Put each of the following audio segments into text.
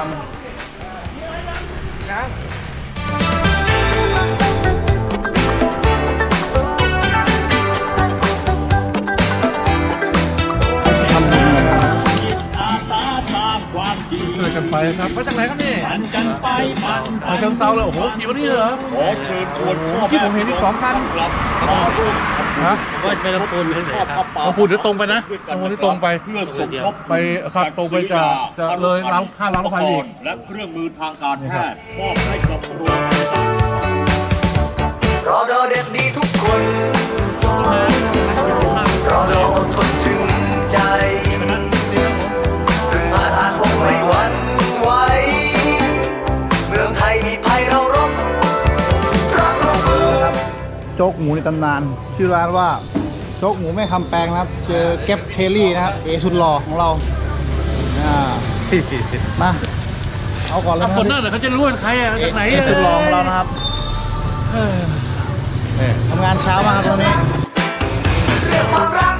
าน ช่วยกันไปครับมาจากไหนครับนี่มันกันไปมันมาเชิงเซาเลยโอ้โหขี่วันนี้เหรอขอเชิญชวนพ่อที่ผมเห็นที่สองคันกลับมาร่วมฮะว่าเป็นลำพูนเลยครับลำพูนเดี๋ยวตรงไปนะลำพูนเดี๋ยวตรงไปเพื่อสมทบไปครับตรงไปจะจะเลยร้านข้ามร้านรถไฟอีกและเครื่องมือทางการแพทย์มอบให้กับโรงรอดอเด็กดีทุก ในตำนาน ชื่อร้านว่าโจ๊กหมูแม่คำแปลงนะครับ เจอแก๊ปเทลลี่นะครับเอสุดหล่อของเราอ่ามาเอาก่อนเลยถ้านะคนนั่นเหรอเขาจะรู้เป็นใครอะจากไหนเออะสุดหล่อของเรานะครับเออเนี่ยทำงานเช้ามากครับตรงนี้ เรื่องความรัก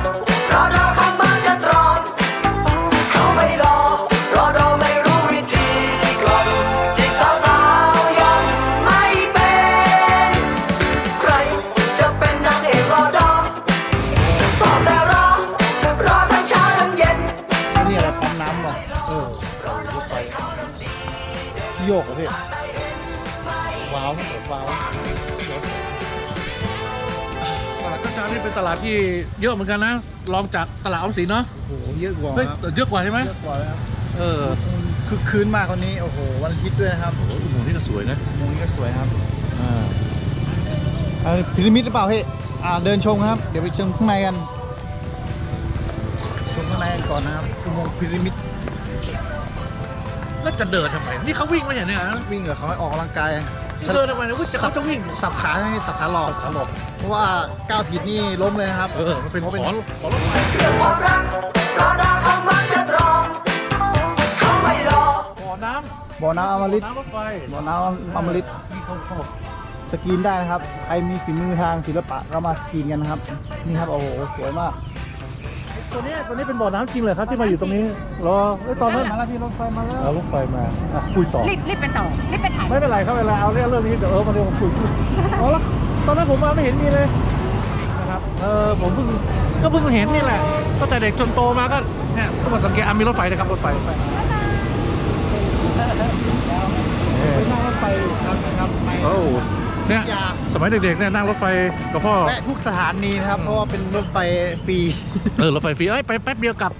โยกเหรอพี่ว้าวเปิดว้าวตลาดกระจายนี่เป็นตลาดที่เยอะเหมือนกันนะรองจากตลาดออมสินเนาะโอ้โหเยอะกว่าเฮ้ยครับเยอะกว่าใช่ไหมเยอะกว่าเลยครับเออคือคืนมากคนนี้โอ้โหวันอาทิตย์ด้วยนะครับโอ้โหหมูนี่ก็สวยนะมุมนี้ก็สวยครับอ่าเอ่อพีระมิดหรือเปล่าพี่อ่าเดินชมครับ เดี๋ยวไปชมข้างในกัน ชมข้างในกันก่อนนะครับอุโมงค์พีระมิด แล้วจะเดินทำไม นี่เขาวิ่งมาอย่างเนี้ยนะวิ่งกับเขาให้ออกกำลังกายเดินทำไมนะว่าจะเขาจะวิ่งสับขาใช่ไหมสับขาหลอกสับขาหลอกเพราะว่าก้าวผิดนี่ล้มเลยนะครับ เออ มันเป็นขอขอรถไฟเรื่องความรักรอดอเข้ามาจะตรอมเขาไม่รอบ่อน้บ่อน้ำอมำฤตน้ำรถไฟบ่อน้ำอมฤตนี่เขาชอบสกรีนได้นะครับ ใครมีฝีมือทางศิลปะก็มาสกรีนกันนะครับ นี่ครับ โอ้โห สวยมาก ตัวนี้ตัวนี้เป็นบ่อน้ำจริงเลยครับที่มาอยู่ตรงนี้รอเอ้ยตอนนั้นมาแล้วพี่รถไฟมาแล้วเอารถไฟมาอะคุยต่อรีบรีบไปต่อรีบไปถ่ายไม่เป็นไรครับเวลาเอาเรื่องเรื่องนี้เดี๋ยวเออมาเดี๋ยวผมคุยเอาละตอนนั้นผมมาไม่เห็นมีเลยนะครับเออผมเพิ่งก็เพิ่งเห็นนี่แหละก็แต่เด็กจนโตมาก็เนี่ยก็มาสังเกตอะมีรถไฟนะครับรถไฟรถไฟเออนั่งรถไฟครับนะครับไปโอ้เนี่ย สมัยเด็กๆเนี่ยนั่งรถไฟกับพ่อ แวะทุกสถานีนะครับ เพราะว่าเป็นรถไฟฟรี เออรถไฟฟรีเอ้ยไปแป๊บเดียวกลับ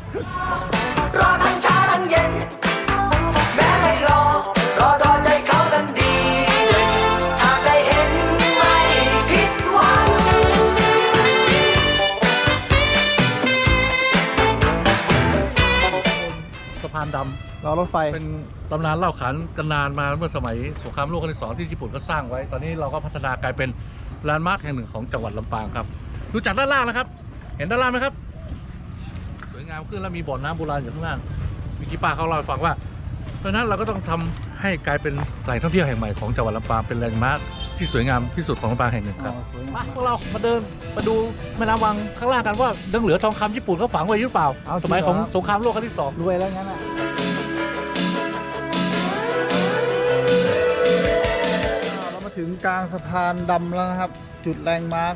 รอทั้งเช้าทั้งเย็น แม้ไม่รอ รอดอใจเขานั้นดีเด่นหากได้เห็นไม่ผิดหวัง สะพานดำ รอรถไฟ เป็นตำนานเล่าขานกันนานมาเมื่อสมัยสงครามโลกครั้งที่สองที่ญี่ปุ่นก็สร้างไว้ ตอนนี้เราก็พัฒนากลายเป็นแลนด์มาร์คแห่งหนึ่งของจังหวัดลำปางครับ ดูจากด้านล่างนะครับ เห็นด้านล่างไหมครับ สวยงามขึ้นแล้วมีบ่อน้ำโบราณอยู่ข้างล่างมีกี้ป้าเขาเล่าให้ฟังว่า เพราะฉะนั้นเราก็ต้องทำให้กลายเป็นแหล่งท่องเที่ยวแห่งใหม่ของจังหวัดลำปางเป็นแลนด์มาร์คที่สวยงามที่สุดของลำปางแห่งหนึ่งครับมาพวกเรามาเดินมาดูแม่น้ำวังข้างล่างกันว่ายังเหลือทองคำญี่ปุ่นเขาฝังไว้หรือเปล่าเอาสมัยของจริงเหรอสงครามโลกครั้งที่สอง รวยแล้วงั้นอะ ถึงกลางสะพานดำแล้วนะครับ จุดแรงมาร์ค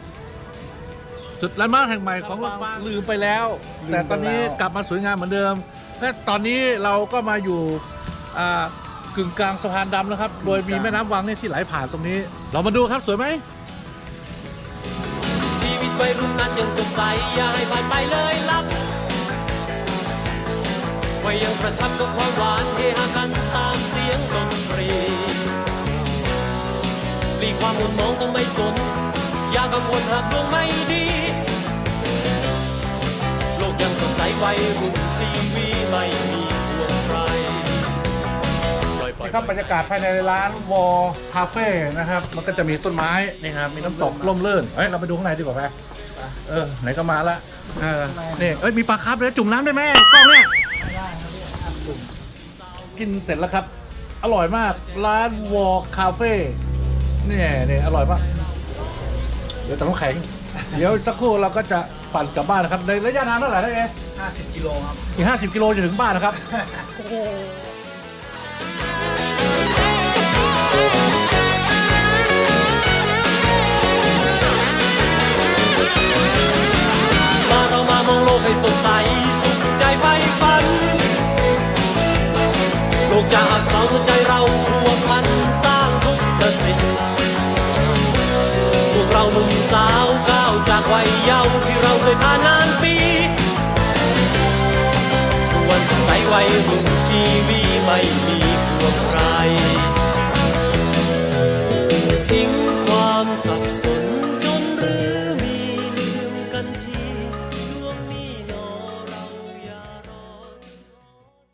จุดแลนด์มาร์คแห่งใหม่ของลำปางลืมไปแล้ว ลืมไปแล้ว แต่ตอนนี้กลับมาสวยงามเหมือนเดิม และตอนนี้เราก็มาอยู่อ่ากึ่งกลางสะพานดำแล้วครับ โดยมีแม่น้ำวังเนี่ยที่ไหลผ่านตรงนี้ เรามาดูครับสวยไหม ชีวิตวัยรุ่นนั้นยังสดใส อย่าให้ผ่านไปเลยลับวัยยังกระชับกับความหวานเฮฮากัน สน อย่ากังวลหากดวงไม่ดี โลกยังสดใสวัยรุ่นทีวีไม่มีห่วงใครปล่ครับบรรยากาศภายในร้านวอลคาเฟ่นะครับ มันก็จะมีต้นไม้นี่ครับมีน้ำตกร่มรื่นเฮ้ยเราไปดูข้างในดีกว่าไหมเออไหนก็มาละเออนี่เอ้ยมีปลาคาร์ฟเลยจุ่มน้ำได้ไหมกล้องเนี่ยกินเสร็จแล้วครับ อร่อยมากร้านวอลคาเฟ่ นี่ยเนี่ยอร่อยมากเดี๋ยวต้องแข็ง เดี๋ยวสักครู่เราก็จะปั่นกลับบ้านนะครับในระยะทางเท่าไหร่ได้เอ๊ะห้าสิบกิโลครับ อีสิบกิโลจะถึงบ้านนะครับมาเรามามองโลกให้สดใส สุขใจไฟฝัน โลกจะอับเฉาสนใจเรารวมพัน ยมานานปี ส่วนสดใสวัยรุ่นชีวีไม่มีกลัวใคร ทิ้งความสับสน